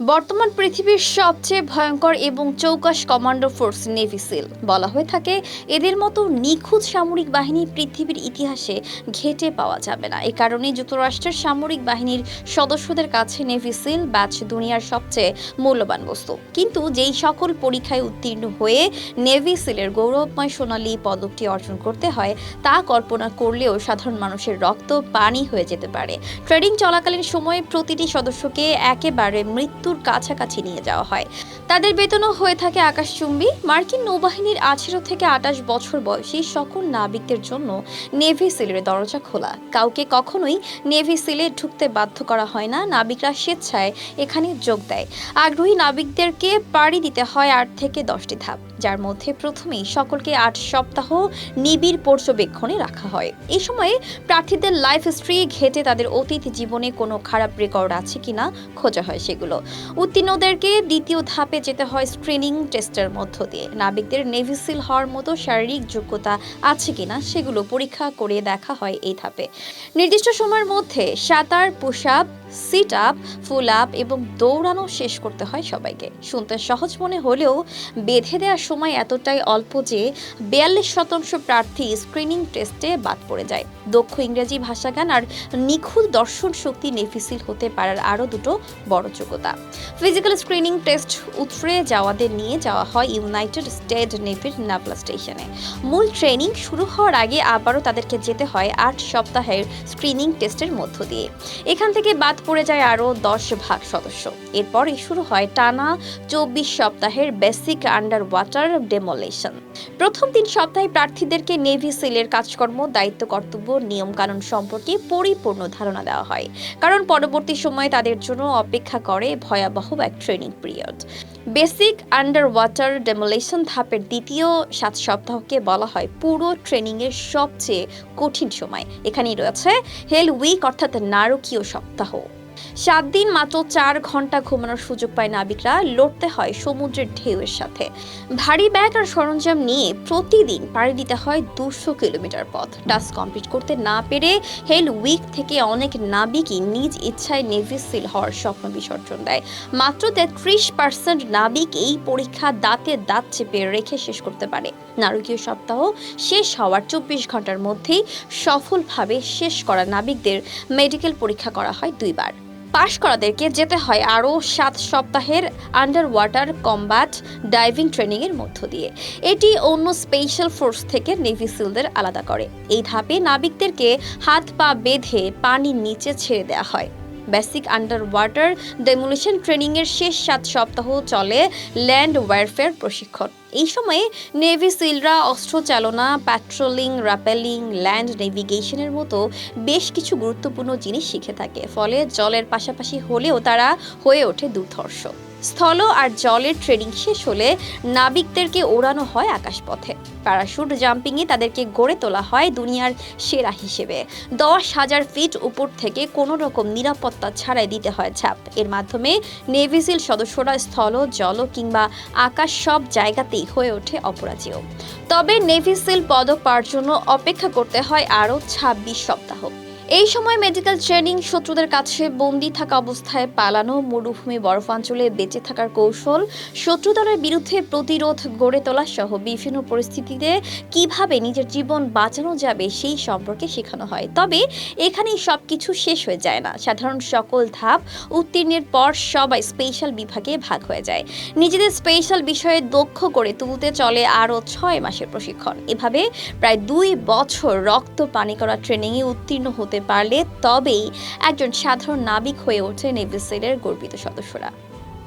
বর্তমান পৃথিবীর সবচেয়ে ভয়ঙ্কর এবং চৌকাশ কমান্ডো ফোর্স নেভি সিল। বলা হয়ে থাকে, এদের মতো নিখুঁত সামরিক বাহিনী পৃথিবীর ইতিহাসে ঘেটে পাওয়া যাবে না। এই কারণে যুক্তরাষ্ট্রের সামরিক বাহিনীর সদস্যদের কাছে নেভি সিল ব্যাচ দুনিয়ার সবচেয়ে মূল্যবান বস্তু। কিন্তু যেই সকল পরীক্ষায় উত্তীর্ণ হয়ে নেভি সিলের গৌরবময় সোনালী পদকটি অর্জন করতে হয়, তা কল্পনা করলেও সাধারণ মানুষের রক্ত পানি হয়ে যেতে পারে। ট্রেডিং চলাকালীন সময়ে প্রতিটি সদস্যকে একেবারে মৃত্যুর কাছাকাছি নিয়ে যাওয়া হয়। তাদের বেতনও হয়ে থাকে আকাশচুম্বী। মার্কিন নৌবাহিনীর আঠেরো থেকে আটাশ বছর বয়সী সকল নাবিকদের জন্য নেভি সিলের দরজা খোলা। কাউকে কখনোই নেভি সিলে ঢুকতে বাধ্য করা হয় না। নাবিকরা স্বেচ্ছায় এখানে যোগ দেয়। আগ্রহী নাবিকদেরকে পাড়ি দিতে হয় আট থেকে দশটি ধাপ, যার মধ্যে প্রথমেই সকলকে আট সপ্তাহ নিবিড় পর্যবেক্ষণে রাখা হয়। এই সময়ে প্রার্থীদের লাইফ হিস্ট্রি ঘেটে তাদের অতীত জীবনে কোনো খারাপ রেকর্ড আছে কিনা খোঁজা হয় সেগুলো। উত্তীর্ণদেরকে দ্বিতীয় ধাপে যেতে হয় স্ক্রিনিং টেস্টের মধ্য দিয়ে। নাবিকদের নেভিসিল হওয়ার মতো শারীরিক যোগ্যতা আছে কিনা সেগুলো পরীক্ষা করে দেখা হয় এই ধাপে। নির্দিষ্ট সময়ের মধ্যে সাঁতার push up sit up pull up এবং দৌড়ানো শেষ করতে হয় সবাইকে। শুনতে সহজ মনে হলেও বেঁধে দেওয়ার সময় এতটাই অল্প যে বিয়াল্লিশ শতাংশ প্রার্থী স্ক্রিনিং টেস্টে বাদ পড়ে যায়। দক্ষ ইংরেজি ভাষাজ্ঞান আর নিখুঁত দর্শন শক্তি নেফিসিল হতে পারার আরও দুটো বড় যোগ্যতা। ফিজিক্যাল স্ক্রিনিং টেস্ট উতরে যাওয়াদের নিয়ে যাওয়া হয় ইউনাইটেড স্টেট নেভির নাভলা স্টেশনে মূল ট্রেনিং শুরু হওয়ার আগে আবারও তাদেরকে যেতে হয় আট সপ্তাহের স্ক্রিনিং টেস্টের মধ্য দিয়ে। এখান থেকে বাদ পড়ে যায় আরও দশ ভাগ সদস্য। এরপরই শুরু হয় টানা চব্বিশ সপ্তাহের বেসিক আন্ডার ওয়াটার ডেমোলেশন। প্রথম তিন সপ্তাহে প্রার্থীদেরকে নেভি সিলের কাজকর্ম, দায়িত্ব, কর্তব্য, নিয়মকানুন সম্পর্কে পরিপূর্ণ ধারণা দেওয়া হয়। কারণ পরবর্তী সময়ে তাদের জন্য অপেক্ষা করে ভয়াবহ এক training period. Basic under water demolition ধাপের দ্বিতীয় সাত সপ্তাহকে বলা হয় পুরো ট্রেনিংয়ের সবচেয়ে কঠিন সময়। এখানেই রয়েছে হেল উইক অর্থাৎ নারকীয় সপ্তাহ। সাত দিন মাত্র চার ঘণ্টা ঘুমানোর সুযোগ পায় নাবিকরা। লড়তে হয় সমুদ্রের ঢেউয়ের সাথে। ভারী ব্যাগ আর সরঞ্জাম নিয়ে প্রতিদিন পাড়ি দিতে হয় দুশো কিলোমিটার পথ। টাস্ক কমপ্লিট করতে না পেরে হেল উইক থেকে অনেক নাবিকই নিজ ইচ্ছায় নেভি সিল হওয়ার স্বপ্ন বিসর্জন দেয়। মাত্র তেত্রিশ পার্সেন্ট নাবিক এই পরীক্ষা দাঁতে দাঁত চেপে রেখে শেষ করতে পারে। নারকীয় সপ্তাহ শেষ হওয়ার চব্বিশ ঘণ্টার মধ্যেই সফলভাবে শেষ করা নাবিকদের মেডিকেল পরীক্ষা করা হয় দুইবার। পাশ করাদেরকে যেতে হয় আরও সাত সপ্তাহের আন্ডার ওয়াটার কম্বাট ডাইভিং ট্রেনিংয়ের মধ্য দিয়ে। এটি অন্য স্পেশাল ফোর্স থেকে নেভি সিলদের আলাদা করে। এই ধাপে নাবিকদেরকে হাত পা বেঁধে পানির নিচে ছেড়ে দেওয়া হয়। বেসিক আন্ডার ওয়াটার ডেমোলিশন ট্রেনিংয়ের শেষ সাত সপ্তাহ চলে ল্যান্ড ওয়ারফেয়ার প্রশিক্ষণ। এই সময়ে নেভি সিলরা, অস্ত্র চালনা, প্যাট্রোলিং র্যাপেলিং ল্যান্ড নেভিগেশনের মতো বেশ কিছু গুরুত্বপূর্ণ জিনিস শিখে থাকে, ফলে জলের পাশাপাশি হলেও তারা হয়ে ওঠে দুর্ধর্ষ। স্থল আর জলের ট্রেনিং শেষ হলে নাবিকদেরকে ওড়ানো হয় আকাশপথে। প্যারাশুট জাম্পিংয়ে তাদেরকে গড়ে তোলা হয় দুনিয়ার সেরা হিসেবে। দশ হাজার ফিট উপর থেকে কোনো রকম নিরাপত্তা ছাড়াই দিতে হয় ঝাঁপ। এর মাধ্যমে নেভিসিল সদস্যরা স্থল, জল কিংবা আকাশ সব জায়গাতেই হয়ে ওঠে অপরাজেয়। তবে নেভিসিল পদক পাওয়ার জন্য অপেক্ষা করতে হয় আরও ছাব্বিশ সপ্তাহ। এই সময় মেডিকেল ট্রেনিং শত্রুদের কাছে বন্দি থাকা অবস্থায় পালানো মরুভূমি বরফাঞ্চলে বেঁচে থাকার কৌশল শত্রুদলের বিরুদ্ধে প্রতিরোধ গড়ে তোলা সহ বিভিন্ন পরিস্থিতিতে কীভাবে নিজের জীবন বাঁচানো যাবে সেই সম্পর্কে শেখানো হয়। তবে এখানেই সব কিছু শেষ হয়ে যায় না। সাধারণ সকল ধাপ উত্তীর্ণের পর সবাই স্পেশাল বিভাগে ভাগ হয়ে যায়। নিজেদের স্পেশাল বিষয়ে দক্ষ করে তুলতে চলে আরও ছয় মাসের প্রশিক্ষণ। এভাবে প্রায় দুই বছর রক্ত পানি করা ট্রেনিংয়ে উত্তীর্ণ হতে পারলে তবেই একজন সাধারণ নাবিক হয়ে ওঠে নেভিসেলের গর্বিত সদস্যরা।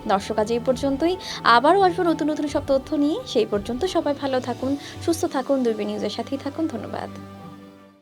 দর্শক, আজ এই পর্যন্তই। আবারও আসব নতুন নতুন সব তথ্য নিয়ে। সেই পর্যন্ত সবাই ভালো থাকুন, সুস্থ থাকুন দুর্বি নিউজের সাথেই থাকুন। ধন্যবাদ।